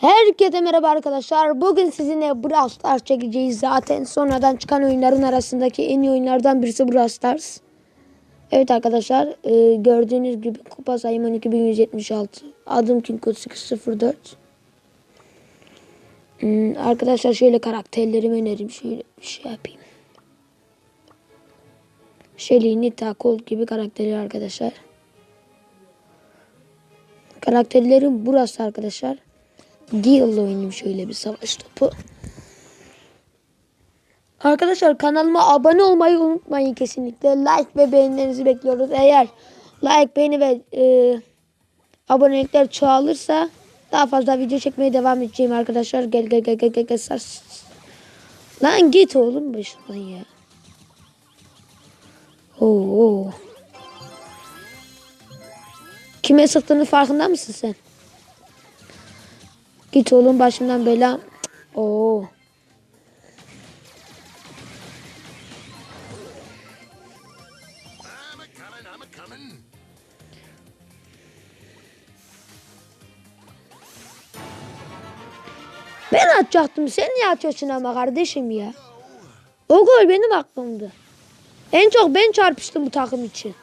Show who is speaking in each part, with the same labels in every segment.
Speaker 1: Herkese merhaba arkadaşlar. Bugün sizinle Brawl Stars çekeceğiz. Zaten sonradan çıkan oyunların arasındaki en iyi oyunlardan birisi Brawl Stars. Evet arkadaşlar e, gördüğünüz gibi kupa sayım 12176. Adım King 804. Hmm, arkadaşlar şöyle karakterlerimi önerim. Şöyle bir şey yapayım. Shelly, Nita, Colt gibi karakterler arkadaşlar. Karakterlerim burası arkadaşlar. Gale'la oynayayım şöyle bir savaş topu. Arkadaşlar kanalıma abone olmayı unutmayın kesinlikle. Like ve beğenilerinizi bekliyoruz. Eğer like, beğeni ve e, abonelikler çoğalırsa daha fazla video çekmeye devam edeceğim arkadaşlar. Gel gel gel gel gel. gel. Lan git oğlum başından ya. Oo. Kime sıktığını farkında mısın sen? Git oğlum başımdan bela. Oo. Ben atacaktım. Sen niye atıyorsun ama kardeşim ya? O gol benim aklımdı. En çok ben çarpıştım bu takım için.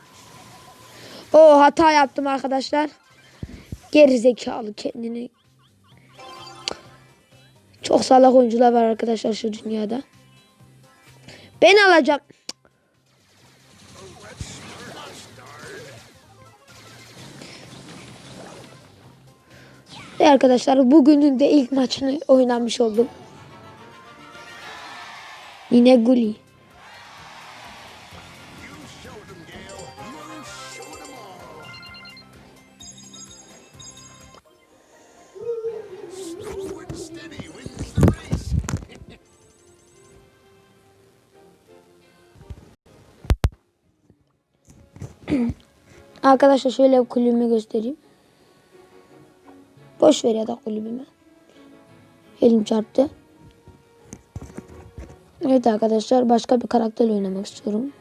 Speaker 1: O hata yaptım arkadaşlar. Geri zekalı kendini. Çok salak oyuncular var arkadaşlar şu dünyada. Ben alacağım. Ve arkadaşlar bugünün de ilk maçını oynamış oldum. Yine Guli. Arkadaşlar şöyle kulübümü göstereyim. Boş ver ya da kulübümü. Elim çarptı. Evet arkadaşlar başka bir karakterle oynamak istiyorum.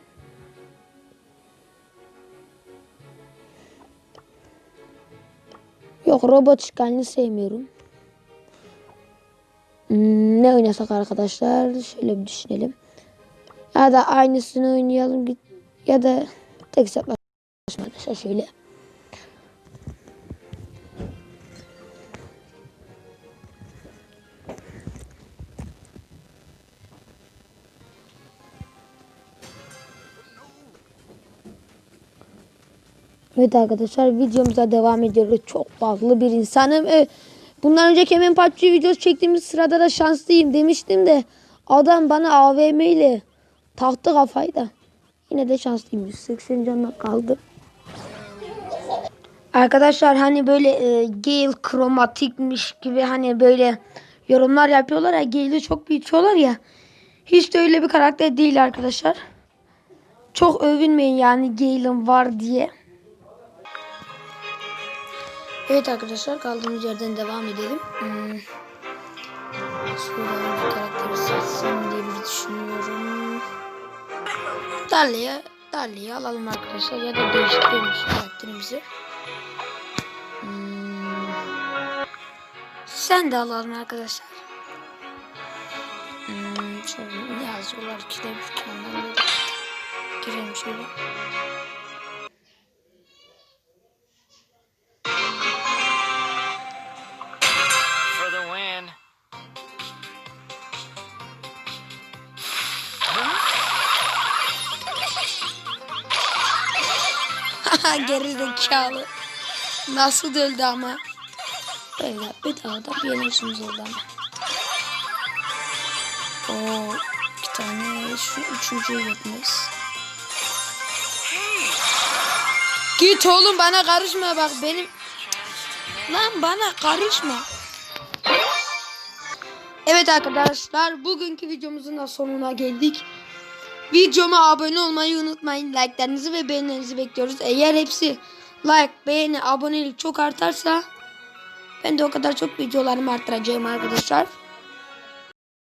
Speaker 1: Yok robot işgalini sevmiyorum. Hmm, ne oynasak arkadaşlar? Şöyle bir düşünelim. Ya da aynısını oynayalım ya da tek hesaplaşma arkadaşlar şöyle. Evet arkadaşlar videomuza devam ediyoruz. Çok bağlı bir insanım. Ee, bundan önceki hemen PUBG videosu çektiğimiz sırada da şanslıyım demiştim de adam bana AVM ile taktı kafayı da. Yine de şanslıyım. 180 canına kaldı. Arkadaşlar hani böyle e, Gale kromatikmiş gibi hani böyle yorumlar yapıyorlar ya Gale'i çok büyütüyorlar ya. Hiç de öyle bir karakter değil arkadaşlar. Çok övünmeyin yani Gale'ın var diye. Evet arkadaşlar kaldığımız yerden devam edelim. Hmm. Hangi karakteri seçsem diye bir düşünüyorum. Dali'ye Dali'yi alalım arkadaşlar ya da değiştirelim şu karakterimizi. 80 de alalım arkadaşlar. Hmm, şöyle ne yazıyorlar ki demiş kendilerine. Girelim şöyle. Geri zekalı. Nasıl öldü ama? Böyle bir daha da oldu ama. Oo, iki tane şu üçüncüyü yapmış. Git oğlum bana karışma bak benim. Lan bana karışma. Evet arkadaşlar bugünkü videomuzun da sonuna geldik. Videoma abone olmayı unutmayın. Like'larınızı ve beğenilerinizi bekliyoruz. Eğer hepsi like, beğeni, abonelik çok artarsa ben de o kadar çok videolarımı arttıracağım arkadaşlar.